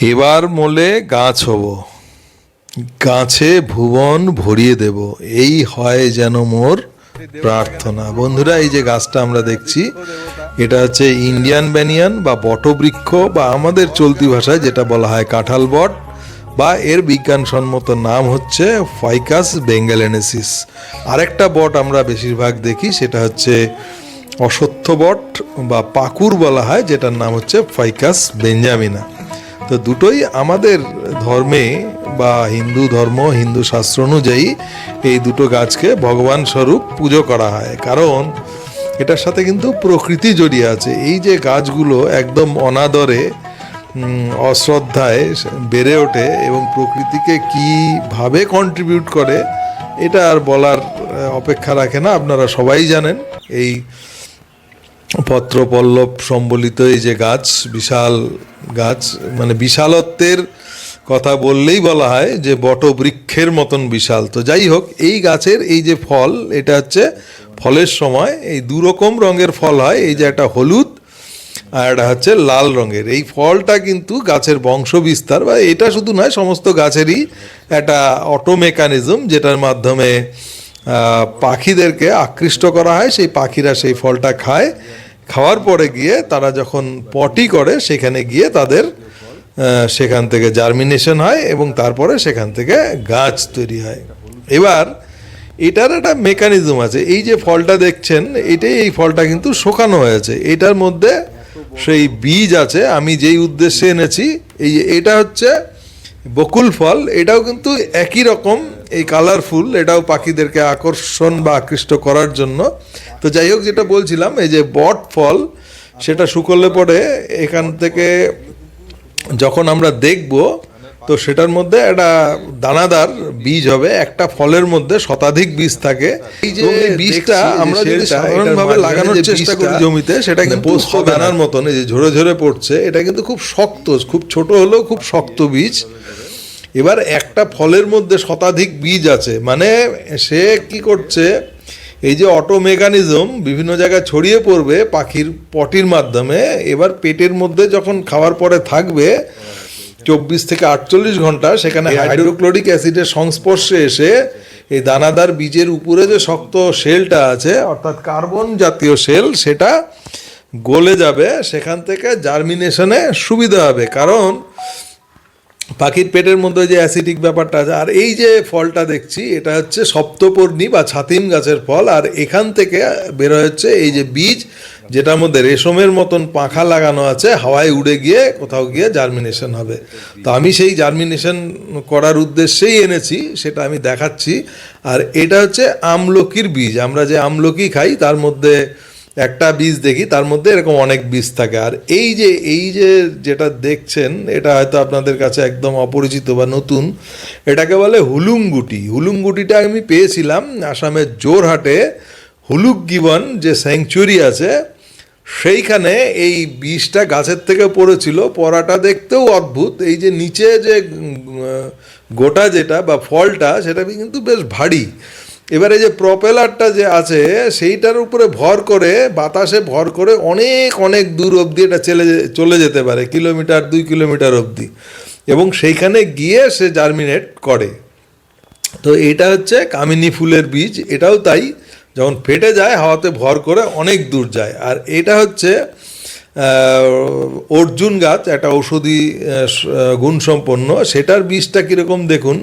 এবার মোলে গাছ হব। গাছে ভুবন ভরিয়ে দেব। এই হয় যেন মোর প্রার্থনা। বন্ধুরা, এই যে গাছটা আমরা দেখছি, এটা হচ্ছে ইন্ডিয়ান ব্যানিয়ান বা বটবৃক্ষ বা আমাদের চলতি ভাষায় যেটা বলা হয় কাঁঠাল বট বা এর বিজ্ঞানসম্মত নাম হচ্ছে ফাইকাস বেঙ্গালেনেসিস। আরেকটা বট আমরা বেশিরভাগ দেখি, সেটা হচ্ছে অসত্য বট বা পাকুর বলা হয়, যেটার নাম হচ্ছে ফাইকাস বেঞ্জামিনা। তো দুটোই আমাদের ধর্মে বা হিন্দু ধর্ম, হিন্দু শাস্ত্র অনুযায়ী এই দুটো গাছকে ভগবান স্বরূপ পুজো করা হয়। কারণ এটার সাথে কিন্তু প্রকৃতি জড়িয়ে আছে। এই যে গাছগুলো একদম অনাদরে অশ্রদ্ধায় বেড়ে ওঠে এবং প্রকৃতিকে কীভাবে কন্ট্রিবিউট করে, এটা আর বলার অপেক্ষা রাখে না। আপনারা সবাই জানেন, এই পত্র পল্লব সম্বলিত এই যে গাছ, বিশাল গাছ মানে বিশালত্বের কথা বললেই বলা হয় যে বটবৃক্ষের মতন বিশাল। তো যাই হোক, এই গাছের এই যে ফল, এটা হচ্ছে ফলের সময়, এই দু রকম রঙের ফল হয়, এই যে একটা হলুদ আর এটা হচ্ছে লাল রঙের। এই ফলটা কিন্তু গাছের বংশ বিস্তার বা এটা শুধু নয়, সমস্ত গাছেরই একটা অটো মেকানিজম যেটার মাধ্যমে পাখিদেরকে আকৃষ্ট করা হয়, সেই পাখিরা সেই ফলটা খায়। খাওয়ার পরে গিয়ে তারা যখন পটি করে, সেখানে গিয়ে তাদের সেখান থেকে জার্মিনেশন হয় এবং তারপরে সেখান থেকে গাছ তৈরি হয়। এবার এটার একটা মেকানিজম আছে। এই যে ফলটা দেখছেন, এটাই এই ফলটা কিন্তু শোকানো হয়েছে। এটার মধ্যে সেই বীজ আছে, আমি যেই উদ্দেশ্যে এনেছি, এই এটা হচ্ছে বকুল ফল। এটাও কিন্তু একই রকম এই কালারফুল এটাও পাখিদেরকে আকর্ষণ বা আকৃষ্ট করার জন্য। তো যাই হোক যেটা বলছিলাম এই যে বট ফল সেটা শুকলে পরে এখান থেকে যখন আমরা দেখব তো সেটার মধ্যে একটা দানাদার বীজ হবে একটা ফলের মধ্যে শতাধিক বীজ থাকে। এই যে বীজটা আমরা যদি সাধারণভাবে লাগানোর চেষ্টা করি জমিতে সেটা কিন্তু পোস্ত দানার মতন এই যে ঝরে ঝরে পড়ছে এটা কিন্তু খুব শক্ত খুব ছোট হলেও খুব শক্ত বীজ। এবার একটা ফলের মধ্যে শতাধিক বীজ আছে। মানে সে কি করছে এই যে অটো মেকানিজম বিভিন্ন জায়গায় ছড়িয়ে পড়বে পাখির পটির মাধ্যমে এবার পেটের মধ্যে যখন খাওয়ার পরে থাকবে চব্বিশ থেকে আটচল্লিশ ঘণ্টা সেখানে হাইড্রোক্লোরিক অ্যাসিডের সংস্পর্শে এসে এই দানাদার বীজের উপরে যে শক্ত শেলটা আছে অর্থাৎ কার্বন জাতীয় শেল সেটা গলে যাবে সেখান থেকে জার্মিনেশনে সুবিধা হবে। কারণ পাখির পেটের মধ্যে যে অ্যাসিডিক ব্যাপারটা আছে, আর এই যে ফলটা দেখছি, এটা হচ্ছে সপ্তপর্ণি বা ছাতিম গাছের ফল, আর এখান থেকে বের হচ্ছে এই যে বীজ, যেটার মধ্যে রেশমের মতন পাখা লাগানো আছে, হাওয়ায় উড়ে গিয়ে কোথাও গিয়ে জার্মিনেশন হবে। তো আমি সেই জার্মিনেশন করার উদ্দেশ্যেই এনেছি, সেটা আমি দেখাচ্ছি। আর এটা হচ্ছে আমলকির বীজ, আমরা যে আমলকি খাই, তার মধ্যে একটা বীজ দেখি, তার মধ্যে এরকম অনেক বীজ থাকে। আর এই যে এই যে যেটা দেখছেন, এটা হয়তো আপনাদের কাছে একদম অপরিচিত বা নতুন। এটাকে বলে হুলুঙ্গুটি। হুলুঙ্গুটিটা আমি পেয়েছিলাম আসামের জোরহাটে হুলুক গিবন যে স্যাংচুরি আছে, সেইখানে এই বীজটা গাছের থেকে পড়েছিল। পড়াটা দেখতেও অদ্ভুত। এই যে নিচে যে গোটা যেটা বা ফলটা, সেটা কিন্তু বেশ ভারী। এবারে যে প্রপেলারটা যে আছে, সেইটার উপরে ভর করে, বাতাসে ভর করে অনেক অনেক দূর অবধি এটা চলে চলে যেতে পারে, কিলোমিটার, দুই কিলোমিটার অবধি। এবং সেইখানে গিয়ে সে জার্মিনেট করে। তো এটা হচ্ছে কামিনী ফুলের বীজ, এটাও তাই, যখন ফেটে যায়, হাওয়াতে ভর করে অনেক দূর যায়। আর এটা হচ্ছে অর্জুন গাছ, একটা ঔষধি গুণসম্পন্ন। সেটার বীজটা কীরকম দেখুন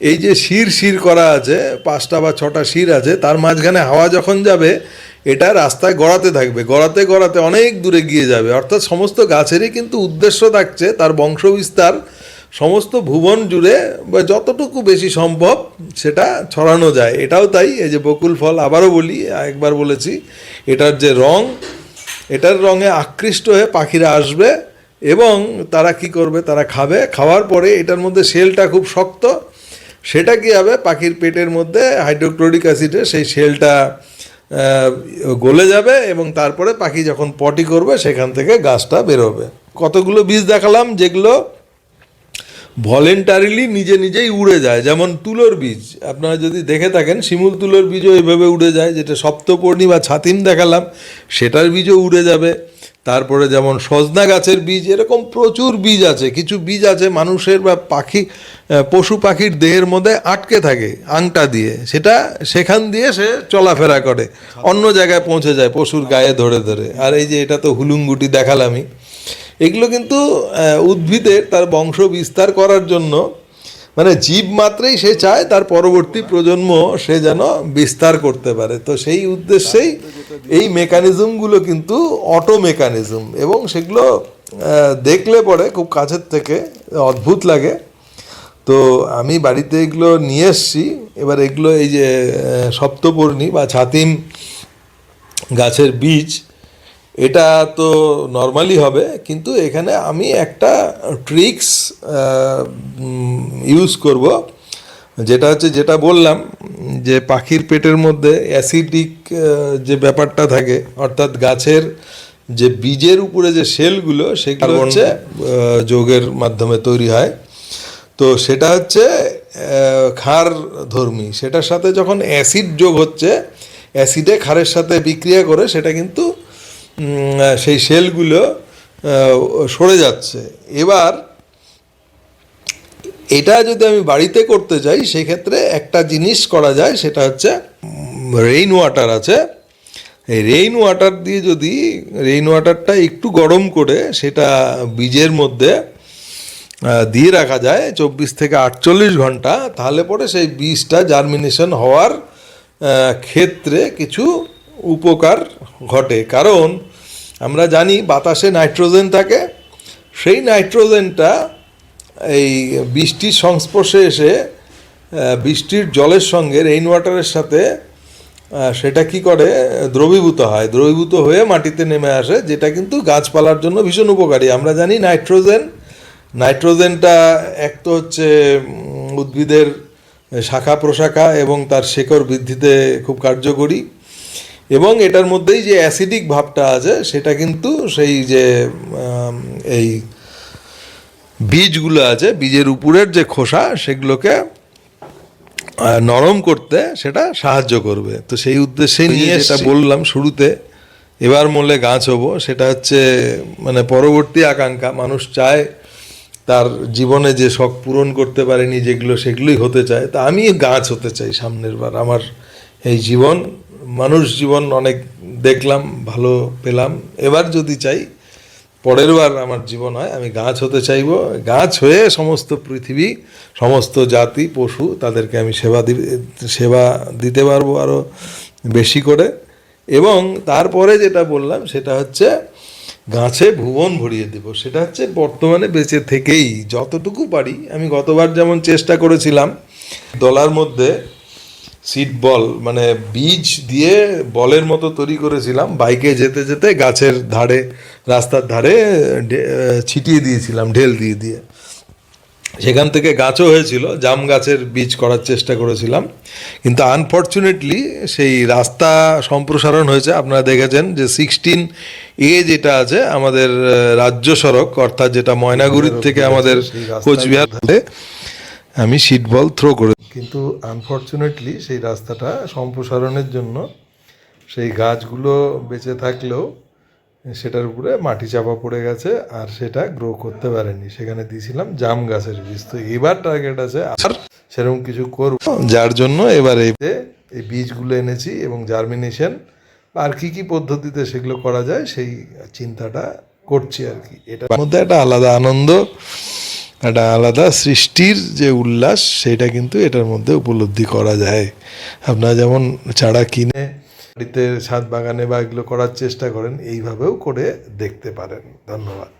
এই যে শির শির করা আছে, পাঁচটা বা ছটা শির আছে, তার মাঝখানে হাওয়া যখন যাবে, এটা রাস্তায় গড়াতে থাকবে। গড়াতে গড়াতে অনেক দূরে গিয়ে যাবে। অর্থাৎ সমস্ত গাছেরই কিন্তু উদ্দেশ্য থাকছে, তার বংশবিস্তার, সমস্ত ভুবন জুড়ে বা যতটুকু বেশি সম্ভব সেটা ছড়ানো যায়। এটাও তাই, এই যে বকুল ফল আবারও বলি, একবার বলেছি, এটার যে রং, এটার রঙে আকৃষ্ট হয়ে পাখিরা আসবে এবং তারা কি করবে? তারা খাবে। খাওয়ার পরে এটার মধ্যে শেলটা খুব শক্ত সেটা কি হবে? পাখির পেটের মধ্যে হাইড্রোক্লোরিক অ্যাসিডে সেই শেলটা গলে যাবে এবং তারপরে পাখি যখন পটি করবে, সেখান থেকে গাছটা বেরোবে। কতগুলো বীজ দেখালাম যেগুলো ভলেন্টারিলি নিজে নিজেই উড়ে যায়। যেমন তুলোর বীজ। আপনারা যদি দেখে থাকেন, শিমুল তুলোর বীজও এইভাবে উড়ে যায়, যেটা সপ্তপর্ণি বা ছাতিম দেখালাম, সেটার বীজও উড়ে যাবে। তারপরে যেমন সজনা গাছের বীজ, এরকম প্রচুর বীজ আছে। কিছু বীজ আছে মানুষের বা পাখি পশু পাখির দেহের মধ্যে আটকে থাকে আংটা দিয়ে। সেটা সেখান দিয়ে সে চলাফেরা করে। অন্য জায়গায় পৌঁছে যায় পশুর গায়ে ধরে ধরে। আর এই যে এটা তো হুলুঙ্গুটি দেখালামই। এগুলো কিন্তু উদ্ভিদের তার বংশ বিস্তার করার জন্য মানে জীব মাত্রেই সে চায়, তার পরবর্তী প্রজন্ম সে যেন বিস্তার করতে পারে। তো সেই উদ্দেশ্যেই এই মেকানিজমগুলো কিন্তু অটো মেকানিজম এবং সেগুলো দেখলে পরে খুব কাছের থেকে অদ্ভুত লাগে। তো আমি বাড়িতে এগুলো নিয়ে এসছি। এবার এগুলো এই যে সপ্তপর্ণী বা ছাতিম গাছের বীজ এটা তো নর্মালি হবে কিন্তু এখানে আমি একটা ট্রিক্স ইউজ করব। যেটা হচ্ছে যেটা বললাম যে পাখির পেটের মধ্যে অ্যাসিডিক যে ব্যাপারটা থাকে অর্থাৎ গাছের যে বীজের উপরে যে সেলগুলো সেগুলো হচ্ছে যোগের মাধ্যমে তৈরি হয়। তো সেটা হচ্ছে ক্ষার ধর্মী। সেটার সাথে যখন অ্যাসিড যোগ হচ্ছে অ্যাসিডে ক্ষারের সাথে বিক্রিয়া করে সেটা কিন্তু সেই সেলগুলো সরে যাচ্ছে। এবার, এটা যদি আমি বাড়িতে করতে চাই, সেক্ষেত্রে একটা জিনিস করা যায়, সেটা হচ্ছে রেইন ওয়াটার আছে। এই রেইন ওয়াটার দিয়ে যদি রেইন ওয়াটারটা একটু গরম করে, সেটা বীজের মধ্যে দিয়ে রাখা যায়, চব্বিশ থেকে আটচল্লিশ ঘণ্টা, তাহলে পরে সেই বীজটা জার্মিনেশন হওয়ার ক্ষেত্রে কিছু উপকার ঘটে। কারণ আমরা জানি বাতাসে নাইট্রোজেন থাকে। সেই নাইট্রোজেনটা এই বৃষ্টির সংস্পর্শে এসে বৃষ্টির জলের সঙ্গে রেইন ওয়াটারের সাথে সেটা কি করে? দ্রবীভূত হয়। দ্রবীভূত হয়ে মাটিতে নেমে আসে, যেটা কিন্তু গাছপালার জন্য ভীষণ উপকারী। আমরা জানি নাইট্রোজেন, নাইট্রোজেনটা এক তো হচ্ছে উদ্ভিদের শাখা প্রশাখা এবং তার শেকড় বৃদ্ধিতে খুব কার্যকরী। এবং এটার মধ্যেই যে অ্যাসিডিক ভাবটা আছে সেটা কিন্তু সেই যে এই বীজগুলো আছে বীজের উপরের যে খোসা সেগুলোকে নরম করতে সেটা সাহায্য করবে। তো সেই উদ্দেশ্যে নিয়ে সেটা বললাম শুরুতে এবার মূলে গাছ হব সেটা হচ্ছে মানে পরবর্তী আকাঙ্ক্ষা। মানুষ চায় তার জীবনে যে শখ পূরণ করতে পারেনি যেগুলো সেগুলোই হতে চায়। তা আমি গাছ হতে চাই সামনের বার আমার এই জীবন। মানুষ জীবন অনেক দেখলাম, ভালো পেলাম। এবার যদি চাই, পরের বার আমার জীবন হয়, আমি গাছ হতে চাইব। গাছ হয়ে সমস্ত পৃথিবী, সমস্ত জাতি, পশু তাদেরকে আমি সেবা সেবা দিতে পারব আরও বেশি করে। এবং তারপরে যেটা বললাম, সেটা হচ্ছে গাছে ভুবন ভরিয়ে দেব। সেটা হচ্ছে বর্তমানে বেঁচে থেকেই, যতটুকু পারি। আমি গতবার যেমন চেষ্টা করেছিলাম, দলার মধ্যে সিট বল মানে বীজ দিয়ে বলের মতো তৈরি করেছিলাম। বাইকে যেতে যেতে গাছের ধারে রাস্তার ধারে ছিটিয়ে দিয়েছিলাম ঢেল দিয়ে দিয়ে। সেখান থেকে গাছও হয়েছিল জাম গাছের বীজ করার চেষ্টা করেছিলাম। কিন্তু আনফর্চুনেটলি সেই রাস্তা সম্প্রসারণ হয়েছে। আপনারা দেখেছেন যে সিক্সটিন এ যেটা আছে আমাদের রাজ্য সড়ক অর্থাৎ যেটা ময়নাগুড়ির থেকে আমাদের কোচবিহার আমি সিট বল থ্রো করে কিন্তু আনফর্চুনেটলি সেই রাস্তাটা সম্প্রসারণের জন্য সেই গাছগুলো বেঁচে থাকলেও সেটার উপরে মাটি চাপা পড়ে গেছে আর সেটা গ্রো করতে পারেনি। সেখানে দিয়েছিলাম জাম গাছের বীজ। তো এবার টার্গেট আছে আর সেরকম কিছু করব। যার জন্য এবার এই এই বীজগুলো এনেছি এবং জার্মিনেশন আর কি কি পদ্ধতিতে সেগুলো করা যায় সেই চিন্তাটা করছি আর কি। এটার মধ্যে একটা আলাদা আনন্দ একটা আলাদা সৃষ্টির যে উল্লাস, সেটা কিন্তু এটার মধ্যে উপলব্ধি করা যায়। আপনারা যেমন চারা কিনে বাড়িতে ছাদ বাগানে বা এগুলো করার চেষ্টা করেন, এইভাবেও করে দেখতে পারেন। ধন্যবাদ।